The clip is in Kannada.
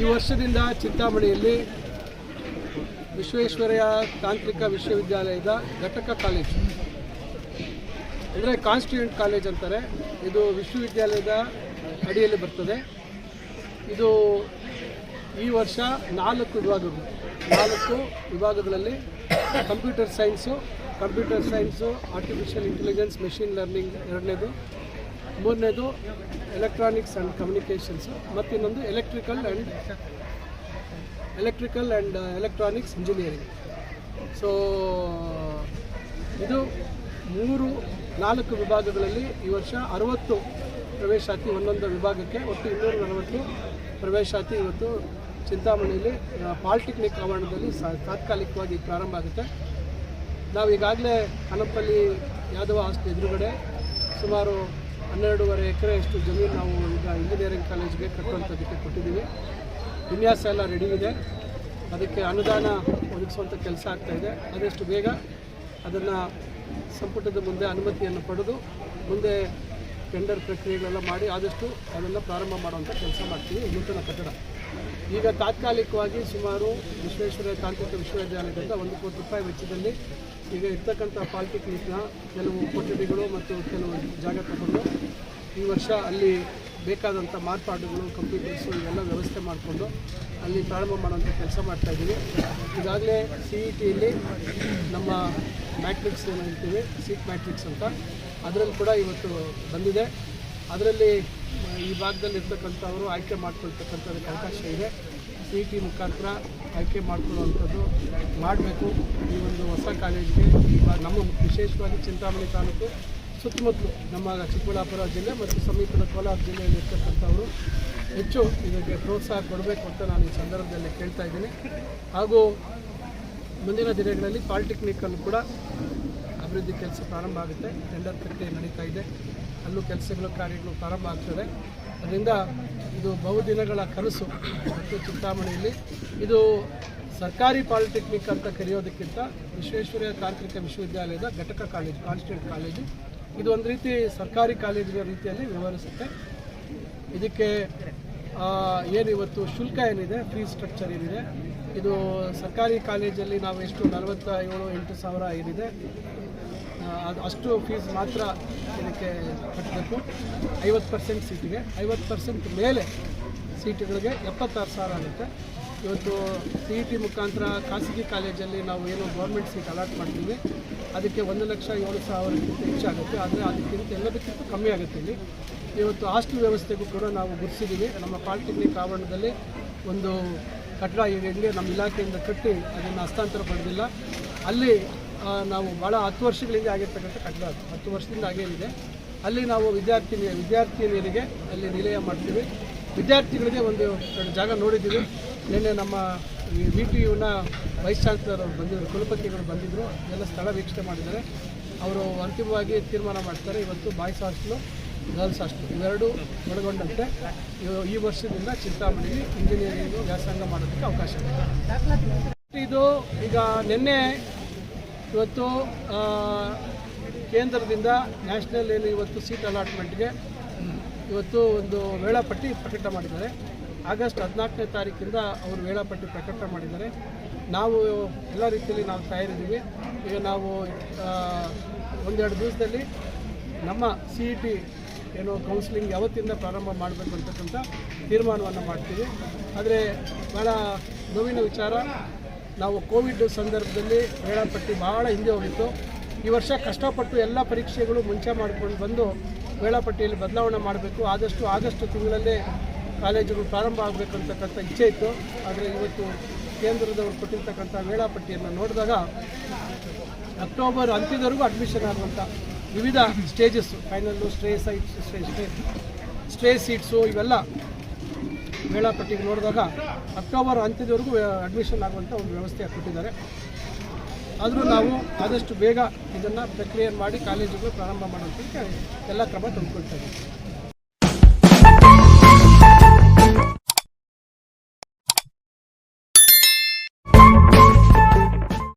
ಈ ವರ್ಷದಿಂದ ಚಿಂತಾಮಣಿಯಲ್ಲಿ ವಿಶ್ವೇಶ್ವರಯ್ಯ ತಾಂತ್ರಿಕ ವಿಶ್ವವಿದ್ಯಾಲಯದ ಘಟಕ ಕಾಲೇಜು, ಅಂದರೆ ಕಾನ್ಸ್ಟಿಟ್ಯೂಂಟ್ ಕಾಲೇಜ್ ಅಂತಾರೆ. ಇದು ವಿಶ್ವವಿದ್ಯಾಲಯದ ಅಡಿಯಲ್ಲಿ ಬರ್ತದೆ. ಇದು ಈ ವರ್ಷ ನಾಲ್ಕು ವಿಭಾಗಗಳು. ನಾಲ್ಕು ವಿಭಾಗಗಳಲ್ಲಿ computer science computer science artificial intelligence machine learning ಎರಡನೇದು. ಮೂರನೇದು ಎಲೆಕ್ಟ್ರಾನಿಕ್ಸ್ ಆ್ಯಂಡ್ ಕಮ್ಯುನಿಕೇಷನ್ಸು ಮತ್ತು ಇನ್ನೊಂದು electrical and electrical and electronics engineering so ಇದು ಮೂರು, ನಾಲ್ಕು ವಿಭಾಗಗಳಲ್ಲಿ ಈ ವರ್ಷ ಅರವತ್ತು ಪ್ರವೇಶಾತಿ ಒಂದೊಂದು ವಿಭಾಗಕ್ಕೆ, ಒಟ್ಟು ಇನ್ನೂರ ನಲವತ್ತು ಪ್ರವೇಶಾತಿ ಇವತ್ತು ಚಿಂತಾಮಣಿಯಲ್ಲಿ ಪಾಲಿಟೆಕ್ನಿಕ್ ಆವರಣದಲ್ಲಿ ತಾತ್ಕಾಲಿಕವಾಗಿ ಪ್ರಾರಂಭ ಆಗುತ್ತೆ. ನಾವು ಈಗಾಗಲೇ ಅನಪಲ್ಲಿ ಯಾದವ ಆಸ್ತಿ ಎದುರುಗಡೆ ಸುಮಾರು ಹನ್ನೆರಡೂವರೆ ಎಕರೆಯಷ್ಟು ಜಮೀನು ನಾವು ಈಗ ಇಂಜಿನಿಯರಿಂಗ್ ಕಾಲೇಜ್ಗೆ ಕಟ್ಟುವಂಥದ್ದಕ್ಕೆ ಕೊಟ್ಟಿದ್ದೀವಿ. ವಿನ್ಯಾಸ ಎಲ್ಲ ರೆಡಿ ಇದೆ. ಅದಕ್ಕೆ ಅನುದಾನ ಒದಗಿಸುವಂಥ ಕೆಲಸ ಆಗ್ತಾಯಿದೆ ಆದಷ್ಟು ಬೇಗ ಅದನ್ನು ಸಂಪುಟದ ಮುಂದೆ ಅನುಮತಿಯನ್ನು ಪಡೆದು ಮುಂದೆ ಟೆಂಡರ್ ಪ್ರಕ್ರಿಯೆಗಳೆಲ್ಲ ಮಾಡಿ ಆದಷ್ಟು ಅದನ್ನು ಪ್ರಾರಂಭ ಮಾಡುವಂಥ ಕೆಲಸ ಮಾಡ್ತೀವಿ. ನೂತನ ಕಟ್ಟಡ. ಈಗ ತಾತ್ಕಾಲಿಕವಾಗಿ ಸುಮಾರು ವಿಶ್ವೇಶ್ವರ ತಾಂತ್ರಿಕ ವಿಶ್ವವಿದ್ಯಾಲಯದಿಂದ ಒಂದು ಕೋಟಿ ರೂಪಾಯಿ ವೆಚ್ಚದಲ್ಲಿ ಈಗ ಇರ್ತಕ್ಕಂಥ ಪಾಲಿಟೆಕ್ನಿಕ್ನ ಕೆಲವು ಕೊಠಡಿಗಳು ಮತ್ತು ಕೆಲವು ಜಾಗ ತಗೊಂಡು ಈ ವರ್ಷ ಅಲ್ಲಿ ಬೇಕಾದಂಥ ಮಾರ್ಪಾಡುಗಳು ಕಂಪ್ಯೂಟರ್ಸು ಇವೆಲ್ಲ ವ್ಯವಸ್ಥೆ ಮಾಡಿಕೊಂಡು ಅಲ್ಲಿ ಪ್ರಾರಂಭ ಮಾಡುವಂಥ ಕೆಲಸ ಮಾಡ್ತಾಯಿದ್ದೀವಿ ಈಗಾಗಲೇ ಸಿ ಇ ಟಿಯಲ್ಲಿ ನಮ್ಮ ಮ್ಯಾಟ್ರಿಕ್ಸ್ ಏನು ಹೇಳ್ತೀವಿ? ಸೀಟ್ ಮ್ಯಾಟ್ರಿಕ್ಸ್ ಅಂತ. ಅದರಲ್ಲಿ ಕೂಡ ಇವತ್ತು ಬಂದಿದೆ. ಅದರಲ್ಲಿ ಈ ಭಾಗದಲ್ಲಿ ಇರ್ತಕ್ಕಂಥವರು ಆಯ್ಕೆ ಮಾಡ್ಕೊಳ್ತಕ್ಕಂಥದಕ್ಕೆ ಅವಕಾಶ ಇದೆ. ಸಿ ಟಿ ಮುಖಾಂತರ ಆಯ್ಕೆ ಮಾಡ್ಕೊಳ್ಳುವಂಥದ್ದು ಮಾಡಬೇಕು. ಈ ಒಂದು ಹೊಸ ಕಾಲೇಜಿಗೆ ನಮ್ಮ ವಿಶೇಷವಾಗಿ ಚಿಂತಾಮಣಿ ತಾಲೂಕು, ಸುತ್ತಮುತ್ತಲು ನಮ್ಮ ಚಿಕ್ಕಬಳ್ಳಾಪುರ ಜಿಲ್ಲೆ ಮತ್ತು ಸಮೀಪದ ಕೋಲಾರ ಜಿಲ್ಲೆಯಲ್ಲಿ ಇರ್ತಕ್ಕಂಥವರು ಹೆಚ್ಚು ಇದಕ್ಕೆ ಪ್ರೋತ್ಸಾಹ ಕೊಡಬೇಕು ಅಂತ ನಾನು ಈ ಸಂದರ್ಭದಲ್ಲಿ ಕೇಳ್ತಾ ಇದ್ದೀನಿ. ಹಾಗೂ ಮುಂದಿನ ದಿನಗಳಲ್ಲಿ ಪಾಲಿಟೆಕ್ನಿಕಲ್ಲೂ ಕೂಡ ಅಭಿವೃದ್ಧಿ ಕೆಲಸ ಪ್ರಾರಂಭ ಆಗುತ್ತೆ. ಟೆಂಡರ್ ಪ್ರಕ್ರಿಯೆ ನಡೀತಾ ಇದೆ. ಅಲ್ಲೂ ಕೆಲಸಗಳು, ಕಾರ್ಯಗಳು ಪ್ರಾರಂಭ ಆಗ್ತದೆ. ಅದರಿಂದ ಇದು ಬಹುದಿನಗಳ ಕನಸು ಮತ್ತು ಚಿಂತಾಮಣಿಯಲ್ಲಿ. ಇದು ಸರ್ಕಾರಿ ಪಾಲಿಟೆಕ್ನಿಕ್ ಅಂತ ಕರೆಯೋದಕ್ಕಿಂತ ವಿಶ್ವೇಶ್ವರಯ್ಯ ತಾಂತ್ರಿಕ ವಿಶ್ವವಿದ್ಯಾಲಯದ ಘಟಕ ಕಾಲೇಜು, ಕಾನ್ಸ್ಟೆಂಟ್ ಕಾಲೇಜು. ಇದು ಒಂದು ರೀತಿ ಸರ್ಕಾರಿ ಕಾಲೇಜಿನ ರೀತಿಯಲ್ಲಿ ವ್ಯವಹರಿಸುತ್ತೆ ಇದಕ್ಕೆ ಏನಿವತ್ತು ಶುಲ್ಕ ಏನಿದೆ ಫ್ರೀ ಸ್ಟ್ರಕ್ಚರ್ ಏನಿದೆ. ಇದು ಸರ್ಕಾರಿ ಕಾಲೇಜಲ್ಲಿ ನಾವು ಎಷ್ಟು ನಲವತ್ತ ಏಳು ಎಂಟು ಸಾವಿರ ಏನಿದೆ. ಅದು ಅಷ್ಟು ಫೀಸ್ ಮಾತ್ರ ಇದಕ್ಕೆ ಕಟ್ಟಬೇಕು. ಐವತ್ತು ಪರ್ಸೆಂಟ್ ಸೀಟಿಗೆ ಐವತ್ತು ಪರ್ಸೆಂಟ್ ಮೇಲೆ ಸೀಟುಗಳಿಗೆ ಎಪ್ಪತ್ತಾರು ಸಾವಿರ ಆಗುತ್ತೆ. ಇವತ್ತು ಸಿ ಇ ಟಿ ಮುಖಾಂತರ ಖಾಸಗಿ ಕಾಲೇಜಲ್ಲಿ ನಾವು ಏನು ಗೌರ್ಮೆಂಟ್ ಸೀಟ್ ಅಲಾಟ್ ಮಾಡ್ತೀವಿ. ಅದಕ್ಕೆ ಒಂದು ಲಕ್ಷ ಏಳು ಸಾವಿರಕ್ಕಿಂತ ಹೆಚ್ಚಾಗುತ್ತೆ. ಆದರೆ ಅದಕ್ಕಿಂತ ಎಲ್ಲದಕ್ಕಿಂತ ಕಮ್ಮಿ ಆಗುತ್ತೆ ಇಲ್ಲಿ. ಇವತ್ತು ಹಾಸ್ಟೆಲ್ ವ್ಯವಸ್ಥೆಗೂ ಕೂಡ ನಾವು ಗುರುತಿಸಿದ್ದೀವಿ. ನಮ್ಮ ಪಾಲಿಟೆಕ್ನಿಕ್ ಆವರಣದಲ್ಲಿ ಒಂದು ಕಟ್ಟಡ ಇದೆ ಹೆಂಗೆ ನಮ್ಮ ಇಲಾಖೆಯಿಂದ ಕಟ್ಟಿ ಅದನ್ನು ಹಸ್ತಾಂತರ ಪಡೆದಿಲ್ಲ. ಅಲ್ಲಿ ನಾವು ಭಾಳ ಹತ್ತು ವರ್ಷಗಳಿಂದ ಆಗಿರ್ತಕ್ಕಂಥ ಕಟ್ಟಡ ಅದು. ಹತ್ತು ವರ್ಷದಿಂದ ಆಗೇನಿದೆ ಅಲ್ಲಿ ನಾವು ವಿದ್ಯಾರ್ಥಿನಿ ವಿದ್ಯಾರ್ಥಿನಿಯರಿಗೆ ಅಲ್ಲಿ ನಿಲಯ ಮಾಡ್ತೀವಿ. ವಿದ್ಯಾರ್ಥಿಗಳಿಗೆ ಒಂದು ಜಾಗ ನೋಡಿದ್ದೀವಿ. ನಿನ್ನೆ ನಮ್ಮ ವಿ ಟಿ ಯುನ ವೈಸ್ ಚಾನ್ಸಲರ್ ಅವರು ಬಂದಿದ್ದರು ಕುಲಪತಿಗಳು ಬಂದಿದ್ದರು ಎಲ್ಲ ಸ್ಥಳ ವೀಕ್ಷಣೆ ಮಾಡಿದ್ದಾರೆ. ಅವರು ಅಂತಿಮವಾಗಿ ತೀರ್ಮಾನ ಮಾಡ್ತಾರೆ. ಇವತ್ತು ಬಾಯ್ಸ್ ಹಾಸ್ಟೆಲು, ಗರ್ಲ್ಸ್ ಹಾಸ್ಟೆಲ್ ಇವೆರಡು ಒಳಗೊಂಡಂತೆ. ಈ ವರ್ಷದಿಂದ ಚಿಂತಾಮಣಿಗೆ ಇಂಜಿನಿಯರಿಂಗು ವ್ಯಾಸಂಗ ಮಾಡೋದಕ್ಕೆ ಅವಕಾಶ ಇದೆ. ಇದು ಈಗ ನಿನ್ನೆ ಇವತ್ತು ಕೇಂದ್ರದಿಂದ ನ್ಯಾಷನಲ್ ಏನು ಇವತ್ತು ಸೀಟ್ ಅಲಾಟ್ಮೆಂಟ್ಗೆ ಇವತ್ತು ಒಂದು ವೇಳಾಪಟ್ಟಿ ಪ್ರಕಟ ಮಾಡಿದ್ದಾರೆ. ಆಗಸ್ಟ್ ಹದಿನಾಲ್ಕನೇ ತಾರೀಕಿಂದ ಅವರು ವೇಳಾಪಟ್ಟಿ ಪ್ರಕಟ ಮಾಡಿದ್ದಾರೆ. ನಾವು ಎಲ್ಲ ರೀತಿಯಲ್ಲಿ ನಾವು ತಯಾರಿದ್ದೀವಿ. ಈಗ ನಾವು ಒಂದೆರಡು ದಿವಸದಲ್ಲಿ ನಮ್ಮ ಸಿ ಇ ಟಿ ಏನು ಕೌನ್ಸಿಲಿಂಗ್ ಯಾವತ್ತಿಂದ ಪ್ರಾರಂಭ ಮಾಡಬೇಕು ಅಂತಕ್ಕಂಥ ತೀರ್ಮಾನವನ್ನು ಮಾಡ್ತೀವಿ. ಆದರೆ ಭಾಳ ನೋವಿನ ವಿಚಾರ. ನಾವು ಕೋವಿಡ್ ಸಂದರ್ಭದಲ್ಲಿ ವೇಳಾಪಟ್ಟಿ ಭಾಳ ಹಿಂದೆ ಹೋಗಿತ್ತು. ಈ ವರ್ಷ ಕಷ್ಟಪಟ್ಟು ಎಲ್ಲ ಪರೀಕ್ಷೆಗಳು ಮುಂಚೆ ಮಾಡಿಕೊಂಡು ಬಂದು ವೇಳಾಪಟ್ಟಿಯಲ್ಲಿ ಬದಲಾವಣೆ ಮಾಡಬೇಕು. ಆದಷ್ಟು ಆಗಸ್ಟ್ ತಿಂಗಳಲ್ಲೇ ಕಾಲೇಜುಗಳು ಪ್ರಾರಂಭ ಆಗಬೇಕಂತಕ್ಕಂಥ ಇಚ್ಛೆ ಇತ್ತು. ಆದರೆ ಇವತ್ತು ಕೇಂದ್ರದವರು ಕೊಟ್ಟಿರ್ತಕ್ಕಂಥ ವೇಳಾಪಟ್ಟಿಯನ್ನು ನೋಡಿದಾಗ ಅಕ್ಟೋಬರ್ ಅಂತ್ಯದವರೆಗೂ ಅಡ್ಮಿಷನ್ ಆಗುವಂಥ ವಿವಿಧ stages final stray sites stray stay stay seats ಇವೆಲ್ಲ ವೇಳಾಪಟ್ಟಿಗೆ ನೋಡಿದಾಗ ಅಕ್ಟೋಬರ್ ಅಂತ್ಯದವರೆಗೂ ಅಡ್ಮಿಷನ್ ಆಗುವಂಥ ಒಂದು ವ್ಯವಸ್ಥೆ ಕೊಟ್ಟಿದ್ದಾರೆ. ಆದರೂ ನಾವು ಆದಷ್ಟು ಬೇಗ ಇದನ್ನು ಪ್ರಕ್ರಿಯೆ ಮಾಡಿ ಕಾಲೇಜುಗಳು ಪ್ರಾರಂಭ ಮಾಡೋದಕ್ಕೆ ಎಲ್ಲ ಕ್ರಮ ತೆಗೆದುಕೊಳ್ತಾ ಇದ್ದೀವಿ.